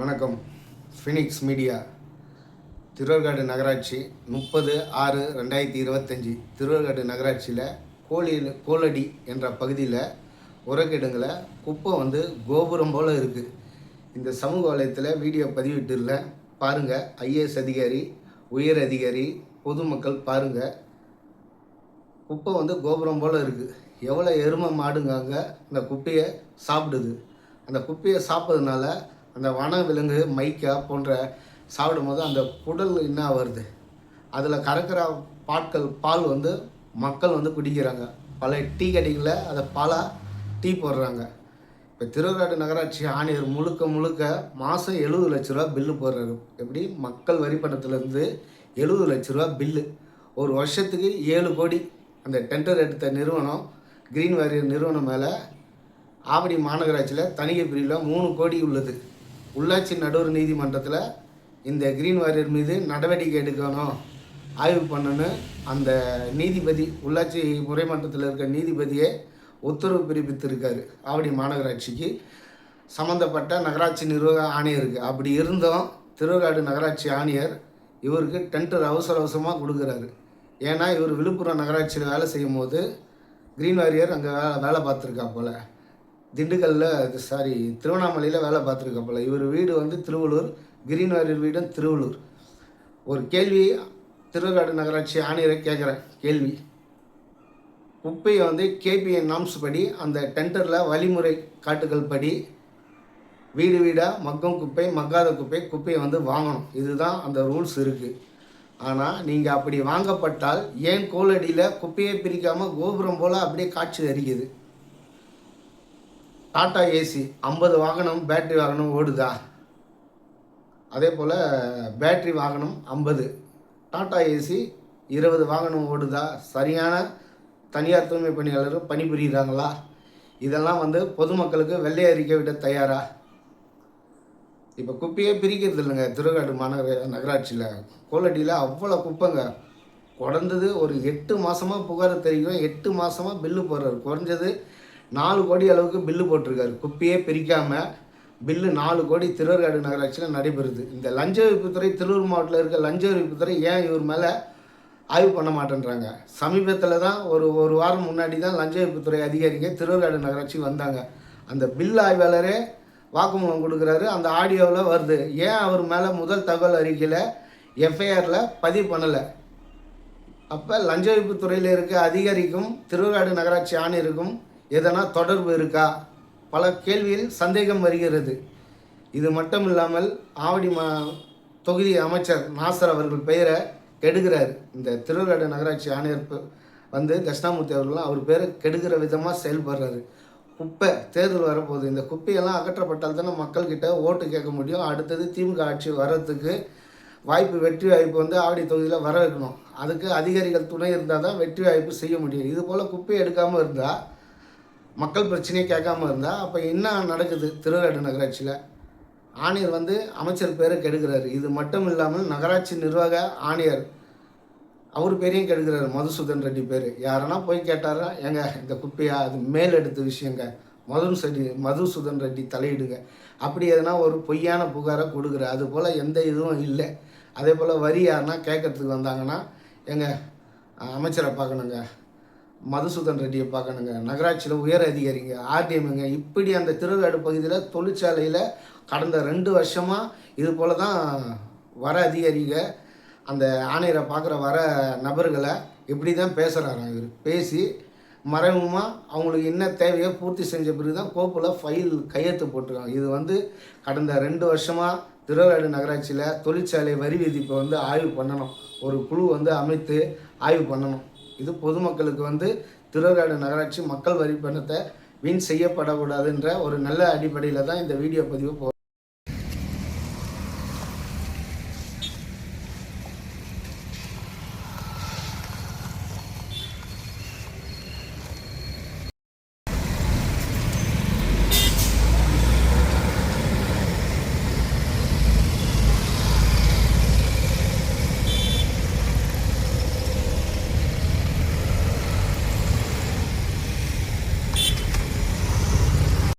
வணக்கம். Phoenix media திருவர்காடு நகராட்சி முப்பது ஆறு ரெண்டாயிரத்தி இருபத்தஞ்சி. திருவர்காடு நகராட்சியில் கோழி கோலடி என்ற பகுதியில் உரக்கிடங்களை குப்பை வந்து கோபுரம் போல் இருக்குது இந்த சமூக வலயத்தில் வீடியோ பதிவிட்டுல பாருங்கள் ஐஏஎஸ் அதிகாரி உயர் அதிகாரி பொதுமக்கள் பாருங்கள் குப்பை வந்து கோபுரம் போல் இருக்குது எவ்வளோ எருமை மாடுங்க அங்கே அந்த குப்பையை சாப்பிடுது. அந்த குப்பையை சாப்பிட்றதுனால அந்த வன விலங்கு மைக்கா போன்ற சாப்பிடும்போது அந்த குடல் என்ன வருது அதில் கறக்கிற பாட்கள் பால் வந்து மக்கள் வந்து குடிக்கிறாங்க. பல டீ கடைகளில் அதை பாலாக டீ போடுறாங்க. இப்போ திருவள்ளாடு நகராட்சி ஆணையர் முழுக்க முழுக்க மாதம் எழுபது லட்ச ரூபா பில்லு போடுறாரு. எப்படி? மக்கள் வரி பணத்துலேருந்து எழுபது லட்ச ரூபா பில்லு. ஒரு வருஷத்துக்கு ஏழு கோடி அந்த டெண்டர் எடுத்த நிறுவனம் கிரீன் வாரியர் நிறுவனம் மேலே ஆவடி மாநகராட்சியில் தணிக்கை பிரிவில் மூணு கோடி உள்ளது. உள்ளாட்சி நடுவர் நீதிமன்றத்தில் இந்த கிரீன் வாரியர் மீது நடவடிக்கை எடுக்கணும். ஆய்வு பண்ணணும் அந்த நீதிபதி உள்ளாட்சி முறைமன்றத்தில் இருக்க நீதிபதியே உத்தரவு பிறப்பித்திருக்காரு. ஆவடி மாநகராட்சிக்கு சம்மந்தப்பட்ட நகராட்சி நிர்வாக ஆணையருக்கு. அப்படி இருந்தும் திருவள்ளாடு நகராட்சி ஆணையர் இவருக்கு டெண்டர் அவசர அவசரமாக கொடுக்குறாரு. ஏன்னா இவர் விழுப்புரம் நகராட்சியில் வேலை செய்யும் போது கிரீன் வாரியர் அங்கே வேலை வேலை பார்த்துருக்கா போல். திண்டுக்கல்லில் சாரி திருவண்ணாமலையில் வேலை பார்த்துருக்கா போல். இவர் வீடு வந்து திருவள்ளூர் கிரீன்வாரியர் வீடும் திருவள்ளூர். ஒரு கேள்வி திருவள்ளாடு நகராட்சி ஆணையரை கேட்குறேன் கேள்வி. குப்பையை வந்து கேபிஎன் நாம்ஸ் படி அந்த டெண்டரில் வழிமுறை காட்டுகள் படி வீடு வீடாக மக்கும் குப்பை மக்காத குப்பை குப்பையை வந்து வாங்கணும். இதுதான் அந்த ரூல்ஸ் இருக்குது ஆனால் நீங்கள் அப்படி வாங்கப்பட்டால் ஏன் கோலடியில் குப்பையை பிரிக்காமல் கோபுரம் போல் அப்படியே காட்சி அரிக்குது? டாட்டா ஏசி ஐம்பது வாகனம் பேட்ரி வாகனம் ஓடுதா? அதே போல் பேட்ரி வாகனம் ஐம்பது. டாட்டா ஏசி இருபது வாகனம் ஓடுதா? சரியான தனியார் தூய்மை பணியாளர் பணிபுரியுறாங்களா? இதெல்லாம் வந்து பொதுமக்களுக்கு வெள்ளை அறிக்கை விட தயாரா? இப்போ குப்பையே பிரிக்கிறது இல்லைங்க. திருக்காடு மாநகர நகராட்சியில். கோலடியில் அவ்வளோ குப்பைங்க. குறைந்தது ஒரு எட்டு மாதமாக புகார் தெரிவிக்கும். எட்டு மாதமாக பில்லு போடுறாரு. குறைஞ்சது நாலு கோடி அளவுக்கு பில்லு போட்டிருக்காரு. குப்பையே பிரிக்காமல் பில்லு நாலு கோடி திருவர்காடு நகராட்சியில் நடைபெறுது. இந்த லஞ்ச ஒழிப்புத்துறை திருவூர் மாவட்டத்தில் இருக்க லஞ்ச ஒழிப்புத்துறை ஏன் இவர் மேலே ஆய்வு பண்ண மாட்டேன்றாங்க? சமீபத்தில் தான் ஒரு ஒரு வாரம் முன்னாடி தான் லஞ்ச ஒழிப்புத்துறை அதிகாரிங்க திருவர்காடு நகராட்சிக்கு வந்தாங்க. அந்த பில் ஆய்வாளரே வாக்குமூலம் கொடுக்குறாரு. அந்த ஆடியோவில் வருது. ஏன் அவர் மேலே முதல் தகவல் அறிக்கையில் எஃப்ஐஆரில் பதிவு பண்ணலை? அப்போ லஞ்ச ஒழிப்புத்துறையில் இருக்க அதிகாரிக்கும் திருவள்ளாடு நகராட்சி ஆணையருக்கும் எதனா தொடர்பு இருக்கா? பல கேள்வியில் சந்தேகம் வருகிறது. இது மட்டும் இல்லாமல் ஆவடி மா தொகுதி அமைச்சர் நாசர் அவர்கள் பெயரை கெடுக்கிறார் இந்த திருவள்ளாடு நகராட்சி ஆணையர் வந்து தட்சிணாமூர்த்தி அவர்கள் அவர் பேரை கெடுக்கிற விதமாக செயல்படுறாரு. குப்பை தேர்தல் வரப்போகுது. இந்த குப்பையெல்லாம் அகற்றப்பட்டால் தானே மக்கள்கிட்ட ஓட்டு கேட்க முடியும். அடுத்தது திமுக ஆட்சி வர்றதுக்கு வாய்ப்பு வெற்றி வாய்ப்பு வந்து ஆவடி தொகுதியில் வர வைக்கணும் அதுக்கு அதிகாரிகள் துணை இருந்தால் தான் வெற்றி வாய்ப்பு செய்ய முடியும். இது போல் குப்பை எடுக்காமல் இருந்தால் மக்கள் பிரச்சனையை கேட்காம இருந்தால் அப்போ என்ன நடக்குது? திருவள்ளாடு நகராட்சியில் ஆணையர் வந்து அமைச்சர் பேரை கெடுக்கிறார். இது மட்டும் இல்லாமல் நகராட்சி நிர்வாக ஆணையர் அவர் பேரையும் கெடுக்கிறார். மதுசூதன் ரெட்டி பேர். யாரெல்லாம் போய் கேட்டாரா? ஏங்க இந்த குப்பையா? அது மேல் எடுத்த விஷயங்க. மது செடி மதுசூதன் ரெட்டி தலையிடுங்க. அப்படி எதனா ஒரு பொய்யான புகாரை கொடுக்குற அது போல் எந்த இதுவும் இல்லை. அதே போல் வரி யாருன்னா கேட்கறதுக்கு வந்தாங்கன்னா எங்க அமைச்சரை பார்க்கணுங்க. மதுசூதன் ரெட்டியை பார்க்கணுங்க. நகராட்சியில் உயர் அதிகாரிங்க. ஆர்டிஎம்ங்க இப்படி அந்த திருவேடு பகுதியில் தொழிற்சாலையில் கடந்த ரெண்டு வருஷமாக இது போல் தான் வர அதிகாரிங்க அந்த ஆணையரை பார்க்குற வர நபர்களை இப்படி தான் பேசுகிறாராம் இவர். பேசி மறைமுகமாக அவங்களுக்கு என்ன தேவையோ பூர்த்தி செஞ்ச பிறகு தான் கோப்பில் ஃபைல் கையெழுத்து போட்டிருக்காங்க. இது வந்து கடந்த ரெண்டு வருஷமாக திருவாரூர் நகராட்சியில் தொழிற்சாலை வரி விதிப்பை வந்து ஆய்வு பண்ணணும். ஒரு குழு வந்து அமைத்து ஆய்வு பண்ணணும். இது பொதுமக்களுக்கு வந்து திருவாரூர் நகராட்சி மக்கள் வரி பணத்தை வீண் செய்யப்படக்கூடாதுன்ற ஒரு நல்ல அடிப்படையில் தான் இந்த வீடியோ பதிவு போ